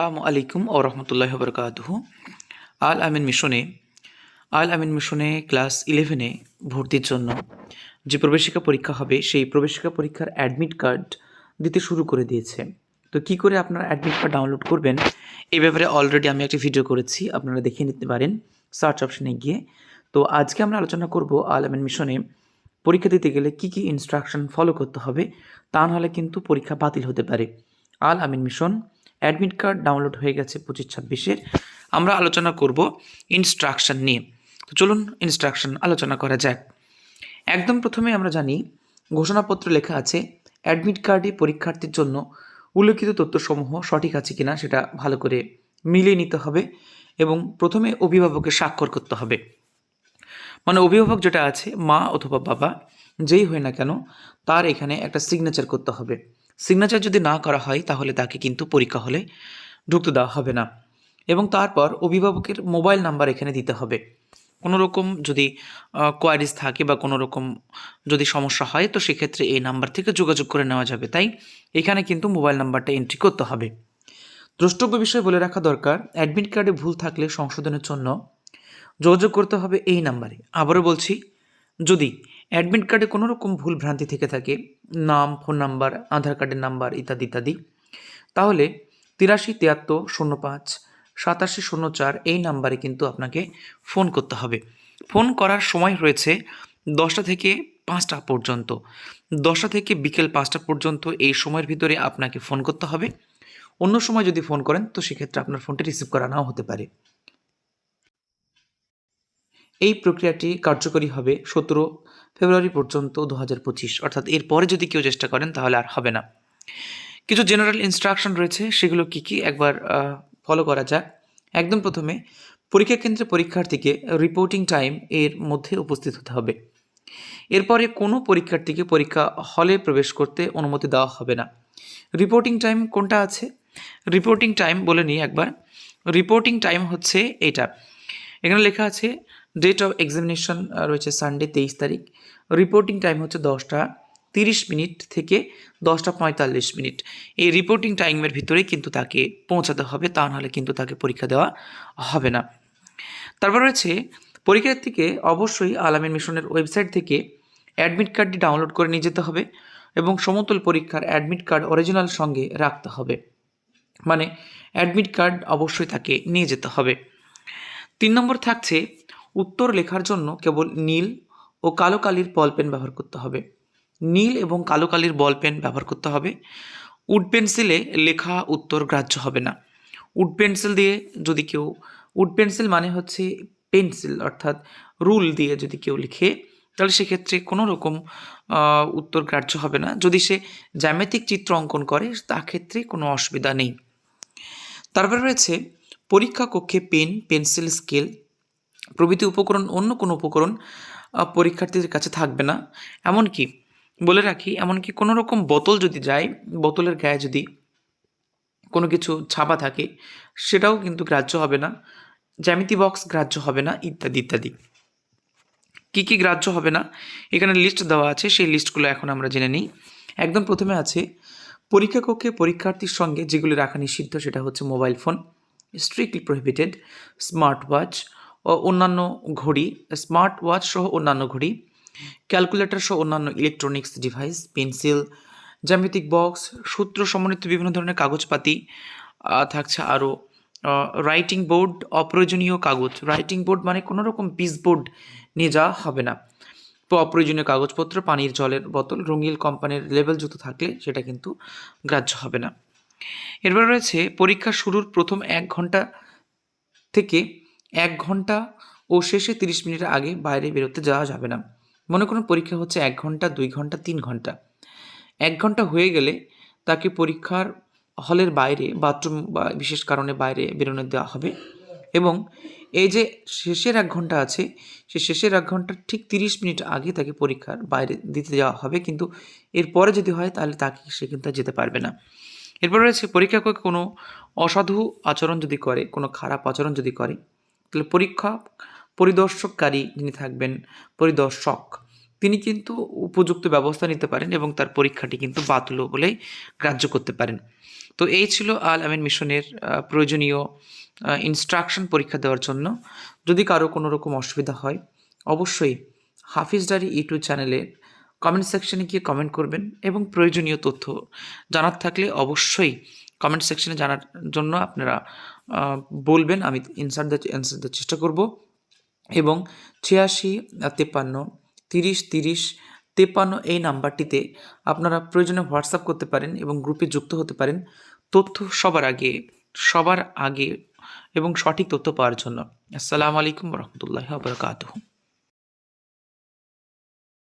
আসসালামু আলাইকুম ও রহমতুল্লাহ বরকাতহ। আল আমিন মিশনে, আল আমিন মিশনে ক্লাস ইলেভেনে ভর্তির জন্য যে প্রবেশিকা পরীক্ষা হবে, সেই প্রবেশিকা পরীক্ষার অ্যাডমিট কার্ড দিতে শুরু করে দিয়েছে। তো কি করে আপনারা অ্যাডমিট কার্ড ডাউনলোড করবেন এই ব্যাপারে অলরেডি আমি একটি ভিডিও করেছি, আপনারা দেখে নিতে পারেন সার্চ অপশনে গিয়ে। তো আজকে আমরা আলোচনা করব আল আমিন মিশনে পরীক্ষা দিতে গেলে কি কি ইনস্ট্রাকশন ফলো করতে হবে, তা নাহলে কিন্তু পরীক্ষা বাতিল হতে পারে। Al Amin mission admit card download হয়ে গেছে পঁচিশ ছাব্বিশের। আমরা আলোচনা করব ইনস্ট্রাকশন নিয়ে। তো চলুন ইনস্ট্রাকশন আলোচনা করা যাক। একদম প্রথমে আমরা জানি, ঘোষণাপত্র লেখা আছে, অ্যাডমিট কার্ডে পরীক্ষার্থীর জন্য উল্লেখিত তথ্যসমূহ সঠিক আছে কিনা সেটা ভালো করে মিলিয়ে নিতে হবে এবং প্রথমে অভিভাবকের স্বাক্ষর করতে হবে। মানে অভিভাবক যেটা আছে, মা অথবা বাবা, যেই হয় না কেন, তার এখানে একটা সিগনেচার করতে হবে। সিগনেচার যদি না করা হয়, তাহলে তাকে কিন্তু পরীক্ষা হলে ঢুকতে দেওয়া হবে না। এবং তারপর অভিভাবকের মোবাইল নাম্বার এখানে দিতে হবে। কোনো রকম যদি কোয়ারিজ থাকে বা কোনো রকম যদি সমস্যা হয়, তো সেক্ষেত্রে এই নাম্বার থেকে যোগাযোগ করে নেওয়া যাবে। তাই এখানে কিন্তু মোবাইল নাম্বারটা এন্ট্রি করতে হবে। দ্রষ্টব্য বিষয়ে বলে রাখা দরকার অ্যাডমিট কার্ডে ভুল থাকলে সংশোধনের জন্য যোগাযোগ করতে হবে এই নাম্বারে। আবারও বলছি, যদি অ্যাডমিট কার্ডে কোনো রকম ভুল ভ্রান্তি থেকে থাকে নাম, ফোন নাম্বার, আধার কার্ডের নাম্বার ইত্যাদি ইত্যাদি। তাহলে তিরাশি, তিয়াত্তর, শূন্য পাঁচ, সাতাশি, শূন্য চার এই নাম্বারে কিন্তু আপনাকে ফোন করতে হবে। ফোন করার সময় রয়েছে দশটা থেকে পাঁচটা পর্যন্ত। দশটা থেকে বিকেল পাঁচটা পর্যন্ত এই সময়ের ভিতরে আপনাকে ফোন করতে হবে। অন্য সময় যদি ফোন করেন, তো সেক্ষেত্রে আপনার ফোনটি রিসিভ করা নাও হতে পারে। এই প্রক্রিয়াটি কার্যকরী হবে সতেরো ফেব্রুয়ারি পর্যন্ত দু হাজার পঁচিশ। অর্থাৎ এরপরে যদি কেউ চেষ্টা করেন, তাহলে আর হবে না। কিছু জেনারেল ইনস্ট্রাকশন রয়েছে, সেগুলো কি কি একবার ফলো করা যাক। একদম প্রথমে, পরীক্ষা কেন্দ্রে পরীক্ষার্থীকে রিপোর্টিং টাইম এর মধ্যে উপস্থিত হতে হবে। এরপরে কোনো পরীক্ষার্থীকে পরীক্ষা হলে প্রবেশ করতে অনুমতি দেওয়া হবে না। রিপোর্টিং টাইম কোনটা আছে? রিপোর্টিং টাইম বলে নিই একবার। রিপোর্টিং টাইম হচ্ছে এটা এখানে লেখা আছে ডেট অফ এক্সামিনেশন রয়েছে সানডে তেইশ তারিখ। রিপোর্টিং টাইম হচ্ছে দশটা তিরিশ মিনিট থেকে দশটা পঁয়তাল্লিশ মিনিট। এই রিপোর্টিং টাইমের ভিতরেই কিন্তু তাকে পৌঁছাতে হবে, তা নাহলে কিন্তু তাকে পরীক্ষা দেওয়া হবে না। তারপর রয়েছে পরীক্ষার্থীকে অবশ্যই আলামিন মিশনের ওয়েবসাইট থেকে অ্যাডমিট কার্ডটি ডাউনলোড করে নিয়ে যেতে হবে এবং সমতল পরীক্ষার অ্যাডমিট কার্ড অরিজিনাল সঙ্গে রাখতে হবে। মানে অ্যাডমিট কার্ড অবশ্যই তাকে নিয়ে যেতে হবে। তিন নম্বর থাকছে উত্তর লেখার জন্য কেবল নীল ও কালো কালির বল পেন ব্যবহার করতে হবে। নীল এবং কালো কালির বল পেন ব্যবহার করতে হবে। উড পেন্সিলে লেখা উত্তর গ্রাহ্য হবে না। উড পেন্সিল দিয়ে যদি কেউ, উড পেন্সিল মানে হচ্ছে পেন্সিল অর্থাৎ রুল দিয়ে যদি কেউ লিখে, তাহলে সেক্ষেত্রে কোনো রকম উত্তর গ্রাহ্য হবে না। যদি সে জ্যামিতিক চিত্র অঙ্কন করে, তা ক্ষেত্রে কোনো অসুবিধা নেই। তারপরে রয়েছে পরীক্ষা কক্ষে পেন, পেন্সিল, স্কেল প্রভৃতি উপকরণ অন্য কোনো উপকরণ পরীক্ষার্থীদের কাছে থাকবে না। এমনকি, বলে রাখি, এমনকি কোনো রকম বোতল যদি যায়, বোতলের গায়ে যদি কোনো কিছু ছাপা থাকে, সেটাও কিন্তু গ্রাহ্য হবে না। জ্যামিতি বক্স গ্রাহ্য হবে না, ইত্যাদি ইত্যাদি। কী কী গ্রাহ্য হবে না, এখানে লিস্ট দেওয়া আছে, সেই লিস্টগুলো এখন আমরা জেনে নিই। একদম প্রথমে আছে, পরীক্ষা কক্ষে পরীক্ষার্থীর সঙ্গে যেগুলি রাখা নিষিদ্ধ, সেটা হচ্ছে mobile phone strictly prohibited smart watch অন্যান্য ঘড়ি স্মার্ট ওয়াচ সহ অন্যান্য ঘড়ি ক্যালকুলেটর সহ অন্যান্য ইলেকট্রনিক্স ডিভাইস পেন্সিল জ্যামিতিক বক্স সূত্র সমন্বিত বিভিন্ন ধরনের কাগজপাতি থাকছে আরও রাইটিং বোর্ড অপ্রয়োজনীয় কাগজ। রাইটিং বোর্ড মানে কোনো রকম পিস বোর্ড নিয়ে যাওয়া হবে না। অপ্রয়োজনীয় কাগজপত্র, পানির, জলের বোতল, রঙিল কোম্পানির লেবেলযুক্ত থাকলে সেটা কিন্তু গ্রাহ্য হবে না। এরপর রয়েছে, পরীক্ষা শুরুর প্রথম এক ঘণ্টা থেকে এক ঘণ্টা ও শেষে তিরিশ মিনিট আগে বাইরে বেরোতে যাওয়া যাবে না। মনে করুন পরীক্ষা হচ্ছে এক ঘণ্টা, দুই ঘণ্টা, তিন ঘণ্টা। এক ঘণ্টা হয়ে গেলে তাকে পরীক্ষার হলের বাইরে, বাথরুম বা বিশেষ কারণে বাইরে বেরোনো দেওয়া হবে এবং এই যে শেষের এক ঘণ্টা আছে সে শেষের এক ঘণ্টার ঠিক তিরিশ মিনিট আগে তাকে পরীক্ষার বাইরে দিতে যাওয়া হবে কিন্তু এরপরে যদি হয় তাহলে তাকে সে কিন্তু যেতে পারবে না। এরপর রয়েছে পরীক্ষা কোনো অসাধু আচরণ যদি করে, কোনো খারাপ আচরণ যদি করে তাহলে পরীক্ষা পরিদর্শককারী যিনি থাকবেন, পরিদর্শক, তিনি কিন্তু উপযুক্ত ব্যবস্থা নিতে পারেন এবং তার পরীক্ষাটি কিন্তু বাতিল বলেই গ্রাহ্য করতে পারেন। তো এই ছিল আল আমিন মিশনের প্রয়োজনীয় ইনস্ট্রাকশন পরীক্ষা দেওয়ার জন্য। যদি কারও কোনো রকম অসুবিধা হয়, অবশ্যই হাফিজ ডারি ইউটিউব চ্যানেলের কমেন্ট সেকশনে গিয়ে কমেন্ট করবেন এবং প্রয়োজনীয় তথ্য জানার থাকলে অবশ্যই কমেন্ট সেকশনে জানার জন্য আপনারা বলবেন। আমি অ্যান্সার অ্যান্সার দেওয়ার চেষ্টা করব। এবং ছিয়াশি, তেপ্পান্ন, তিরিশ তিরিশ, তেপ্পান্ন এই নাম্বারটিতে আপনারা প্রয়োজনে হোয়াটসঅ্যাপ করতে পারেন এবং গ্রুপে যুক্ত হতে পারেন তথ্য সবার আগে সবার আগে এবং সঠিক তথ্য পাওয়ার জন্য। আসসালামু আলাইকুম রহমতুল্লাহ বরকাতহ।